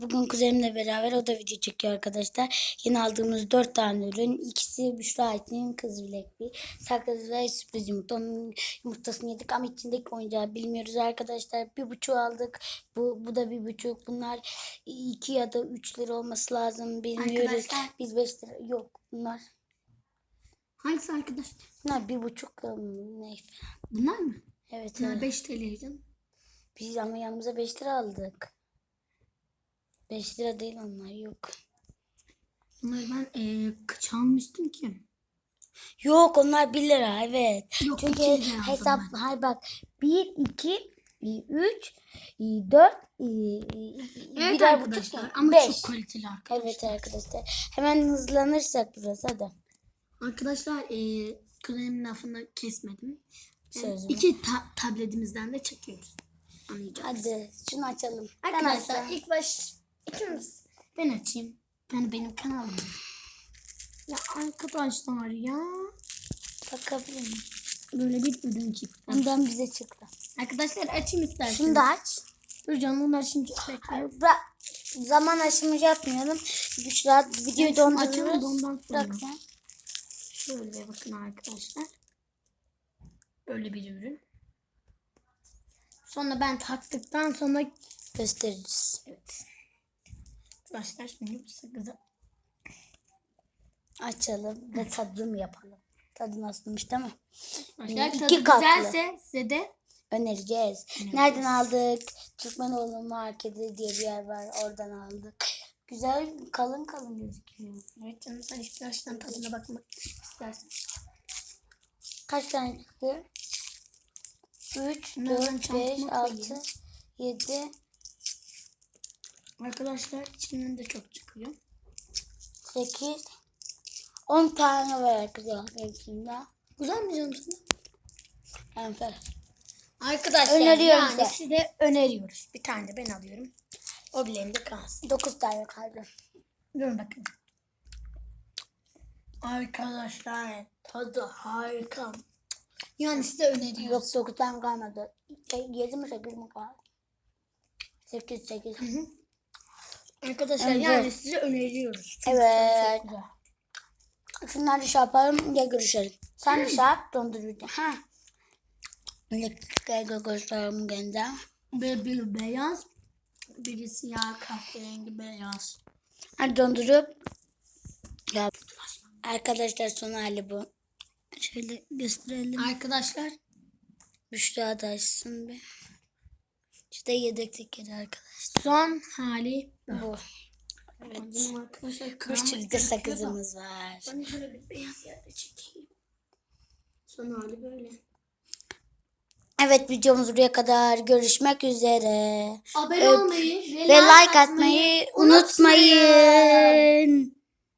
Bugün kuzenimle beraber o da video çekiyor arkadaşlar. Yeni aldığımız dört tane ürün. İkisi Büşra Aytin'in kız bilekliği. Sakız ve sürpriz yumurta. Onun yumurtasını yedik ama içindeki oyuncağı bilmiyoruz arkadaşlar. Bir buçuk aldık. Bu, bu da bir buçuk. Bunlar iki ya da üç lira olması lazım. Bilmiyoruz. Arkadaşlar- Biz beş lira. Yok bunlar. Hangisi arkadaş? Bunlar bir buçuk ım, ne falan. Bunlar mı? Evet. Bunlar evet. 5 TL'ydi. Biz ama yanımıza 5 lira aldık. 5 lira değil onlar yok. Bunları ben e, kaç almıştım ki? Yok onlar 1 lira evet. Yok, Çünkü hesap ben. hayır bak 1 2 3 4 Evet arkadaşlar buçuk ama 5. çok kaliteli arkadaşlar. Evet arkadaşlar. Hemen hızlanırsak biraz hadi. Arkadaşlar e, kuzenim lafını kesmedim. Sözümü. iki ta- tabletimizden de çekiyoruz. Anlayacağız. Hadi şunu açalım. Arkadaşlar ilk baş ikimiz. Ben açayım. Yani benim kanalım. Ya arkadaşlar ya. Bakabilir miyim? Böyle bir ürün çıktı. Bundan bize çıktı. Arkadaşlar açayım isterseniz. Da aç. Dur canım bunlar şimdi bekle. Hayır, bırak. Zaman aşımı yapmayalım. Büşra videoyu açalım, dondururuz. ondan sonra. Bırak sen. Şöyle bakın arkadaşlar. Böyle bir ürün. Sonra ben taktıktan sonra Gösteririz. evet. Arkadaşlar şimdi bu sakızı Açalım ve tadım yapalım. Tadı nasılmış değil mi? Arkadaşlar İki tadı katlı. güzelse size de Önereceğiz. Nereden aldık? Türkmenoğlu Marketi diye bir yer var. Oradan aldık. Güzel kalın kalın gözüküyor. evet canım sen ihtiyaçtan tadına bakmak istersen. Kaç tane çıktı? 3, Bunlardan 4, çantama 5, koyayım. 6, 7, Arkadaşlar içinden de çok çıkıyor. 8, 10 tane var arkadaşlar içinde. Güzel mi canım? Enfes. Arkadaşlar Öneriyorum yani size. size öneriyoruz. Bir tane de ben alıyorum. O bileğimde kalsın. 9 tane kaldı. Durun bakın. Arkadaşlar tadı harika. Yani size öneriyoruz. Yok 9 tane kalmadı. 7 mi 8 mi kaldı? 8, 8. Arkadaşlar yani size öneriyoruz. Çünkü Evet. çok güzel. Şunları şey yapalım ya görüşelim. Sen de şey yap dondurucu. Ha. Gel gösterelim kendi. Bir, bir beyaz, biri siyah kahverengi beyaz. Hadi dondurup. Ya. Arkadaşlar son hali bu. Şöyle gösterelim. Arkadaşlar Büşra da açsın bir. İşte yedek tekeri arkadaşlar. son hali Bu. Evet. Arkadaşlar sürü de sakızımız var. Ben şöyle bir beyaz yerde çekeyim. Son hali böyle. Evet videomuz buraya kadar. Görüşmek üzere. Abone Evet. olmayı Ve like atmayı unutmayın.